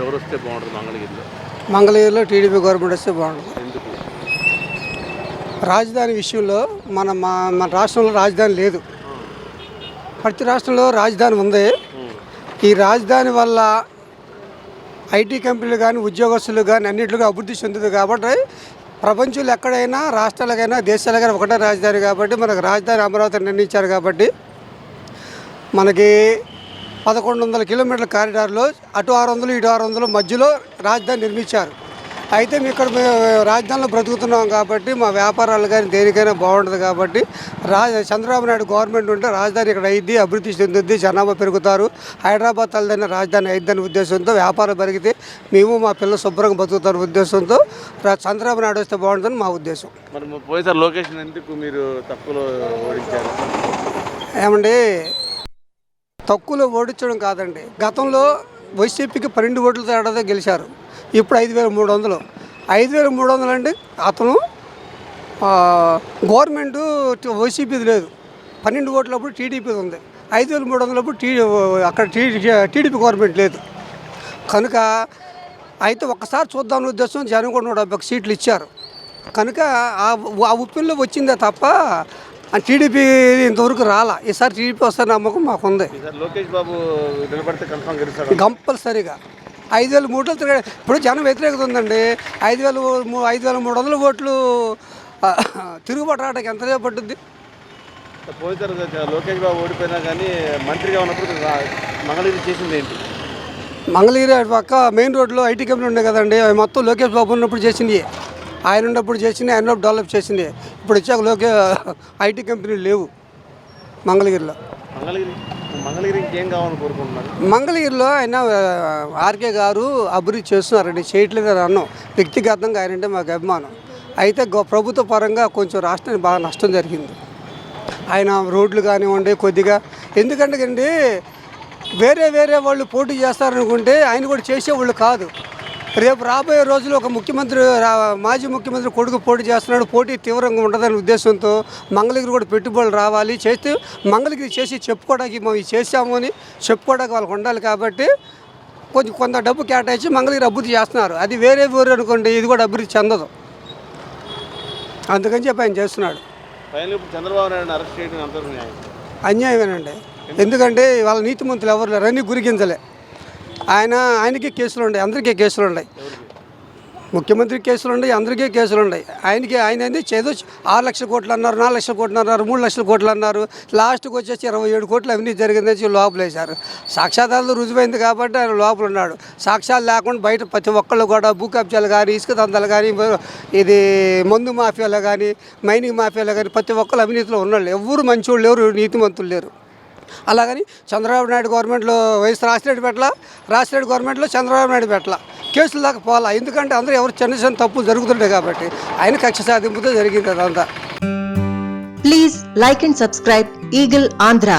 వస్తే బాగుంటుంది మంగళగిరిలో? మంగళగిరిలో టీడీపీ గవర్నమెంట్ వస్తే బాగుంటుంది. ఎందుకు? రాజధాని విషయంలో మన మా మన రాష్ట్రంలో రాజధాని లేదు. ప్రతి రాష్ట్రంలో రాజధాని ఉంది. ఈ రాజధాని వల్ల ఐటీ కంపెనీలు కానీ ఉద్యోగస్తులు కానీ అన్నింటిగా అభివృద్ధి చెందుతుంది కాబట్టి ప్రపంచంలో ఎక్కడైనా రాష్ట్రాలకైనా దేశాలకైనా ఒకటే రాజధాని కాబట్టి మనకు రాజధాని అమరావతి నిర్ణయించారు కాబట్టి మనకి పదకొండు వందల కిలోమీటర్ల కారిడార్లో అటు ఆరు వందలు ఇటు ఆరు వందలు మధ్యలో రాజధాని నిర్మించారు. అయితే మేము ఇక్కడ మేము రాజధానిలో బ్రతుకుతున్నాం కాబట్టి మా వ్యాపారాలు కానీ దేనికైనా బాగుంటుంది కాబట్టి రా చంద్రబాబు నాయుడు గవర్నమెంట్ ఉంటే రాజధాని ఇక్కడ అయింది అభివృద్ధి చెందుద్ది జనాభా పెరుగుతారు. హైదరాబాద్ తలదైన రాజధాని అయిద్దని ఉద్దేశంతో వ్యాపారం పెరిగితే మేము మా పిల్లలు శుభ్రంగా బతుకుతారు ఉద్దేశంతో చంద్రబాబు నాయుడు వస్తే బాగుంటుందని మా ఉద్దేశం. మరి పోయినసారి లొకేషన్ ఎందుకు మీరు తక్కువలో ఓడించారు? ఏమండి తక్కువలో ఓడించడం కాదండి. గతంలో వైసీపీకి పన్నెండు ఓట్ల తేడాతో గెలిచారు. ఇప్పుడు ఐదు వేల మూడు వందలు. ఐదు వేల మూడు వందలు అంటే అతను గవర్నమెంటు గవర్నమెంట్ వైసీపీది లేదు. పన్నెండు ఓట్లప్పుడు టీడీపీది ఉంది. ఐదు వేల మూడు వందలప్పుడు టీ అక్కడ టీడీపీ గవర్నమెంట్ లేదు. కనుక అయితే ఒక్కసారి చూద్దామనే ఉద్దేశం జనం కూడా నూట డెబ్బై సీట్లు ఇచ్చారు. కనుక ఆ ఆ ఉప్పిల్లో వచ్చిందే తప్ప టీడీపీ ఇంతవరకు రాలా. ఈసారి టీడీపీ వస్తే నమ్మకం మాకుంది. లోకేష్ బాబు నిలబడితే కంపల్సరీగా. ఐదు వేల మూడు వందలు తిరగ ఇప్పుడు జనం వ్యతిరేకత ఉందండి. ఐదు వేల ఐదు వేల మూడు వందల ఓట్లు తిరుగుబాటు రావడానికి ఎంత సేపు పట్టుద్ది పోయినసారి లోకేష్ బాబు ఓడిపోయినా కానీ మంత్రిగా ఉన్నప్పుడు మంగళగిరి చేసింది ఏంటి? మంగళగిరి పక్క మెయిన్ రోడ్లో ఐటీ కంపెనీ ఉండే కదండి. అవి మొత్తం లోకేష్ బాబు ఉన్నప్పుడు చేసింది. ఆయన ఉన్నప్పుడు చేసింది. ఆయన డెవలప్ చేసింది. ఇప్పుడు వచ్చాక లోకే ఐటీ కంపెనీలు లేవు మంగళగిరిలో. మంగళగిరి? మంగళగిరి ఇంకేం కావాలని కోరుకుంటున్నారు? మంగళగిరిలో ఆయన ఆర్కే గారు అభివృద్ధి చేస్తున్నారండి. చేయట్లేదు అని అన్నాం. వ్యక్తిగతంగా ఆయన అంటే మాకు అభిమానం. అయితే గో- ప్రభుత్వ పరంగా కొంచెం రాష్ట్రానికి బాగా నష్టం జరిగింది. ఆయన రోడ్లు కానివ్వండి కొద్దిగా ఎందుకంటే అండి వేరే వేరే వాళ్ళు పోటీ చేస్తారనుకుంటే ఆయన కూడా చేసేవాళ్ళు కాదు. రేపు రాబోయే రోజులు ఒక ముఖ్యమంత్రి మాజీ ముఖ్యమంత్రి కొడుకు పోటీ చేస్తున్నాడు. పోటీ తీవ్రంగా ఉంటుందనే ఉద్దేశంతో మంగళగిరి కూడా పెట్టుబడులు రావాలి. చేస్తే మంగళగిరి చేసి చెప్పుకోవడానికి మేము చేసాము అని చెప్పుకోవడానికి వాళ్ళకి ఉండాలి కాబట్టి కొంచెం కొంత డబ్బు కేటాయించి మంగళగిరి అభివృద్ధి చేస్తున్నారు. అది వేరే ఊరు అనుకోండి ఇది కూడా అభివృద్ధి చెందదు. అందుకని చెప్పి ఆయన చేస్తున్నాడు. చంద్రబాబు నాయుడు అరెస్ట్ చేయడం అన్యాయమేనండి. ఎందుకంటే వాళ్ళ నీతిమంతులు ఎవరు లేరు. అన్నీ గురిగించలే. ఆయన ఆయనకి కేసులు ఉన్నాయి అందరికీ కేసులు ఉన్నాయి. ముఖ్యమంత్రి కేసులు ఉన్నాయి అందరికీ కేసులు ఉన్నాయి. ఆయనకి ఆయన అనేది ఆరు లక్షల కోట్లు అన్నారు నాలుగు లక్షల కోట్లు అన్నారు మూడు లక్షల కోట్లు అన్నారు. లాస్ట్కి వచ్చేసి ఇరవై ఏడు కోట్లు అవినీతి జరిగిందని లోపల వేశారు. సాక్ష్యాధారాలు రుజువైంది కాబట్టి ఆయన లోపల ఉన్నాడు. సాక్ష్యాలు లేకుండా బయట ప్రతి ఒక్కళ్ళు కూడా భూ కబ్జాలు కానీ ఇసుక దందాలు కానీ ఇది మందు మాఫియాలు కానీ మైనింగ్ మాఫియాలు కానీ ప్రతి ఒక్కళ్ళు అవినీతిలో ఉన్నాళ్ళు. ఎవరు మంచోళ్ళు లేరు నీతిమంతులు లేరు. అలాగని చంద్రబాబు నాయుడు గవర్నమెంట్లో వైఎస్ రాసిరెడ్డి పెట్టల రాసిరెడ్డి గవర్నమెంట్లో చంద్రబాబు నాయుడు పెట్టల కేసులు దాకా పోలా ఎందుకంటే అందరూ ఎవరు చిన్న చిన్న తప్పులు జరుగుతుంటాయి కాబట్టి ఆయన కక్ష సాధింపుతో జరిగింది అదంతా. Please like and subscribe eagle Andhra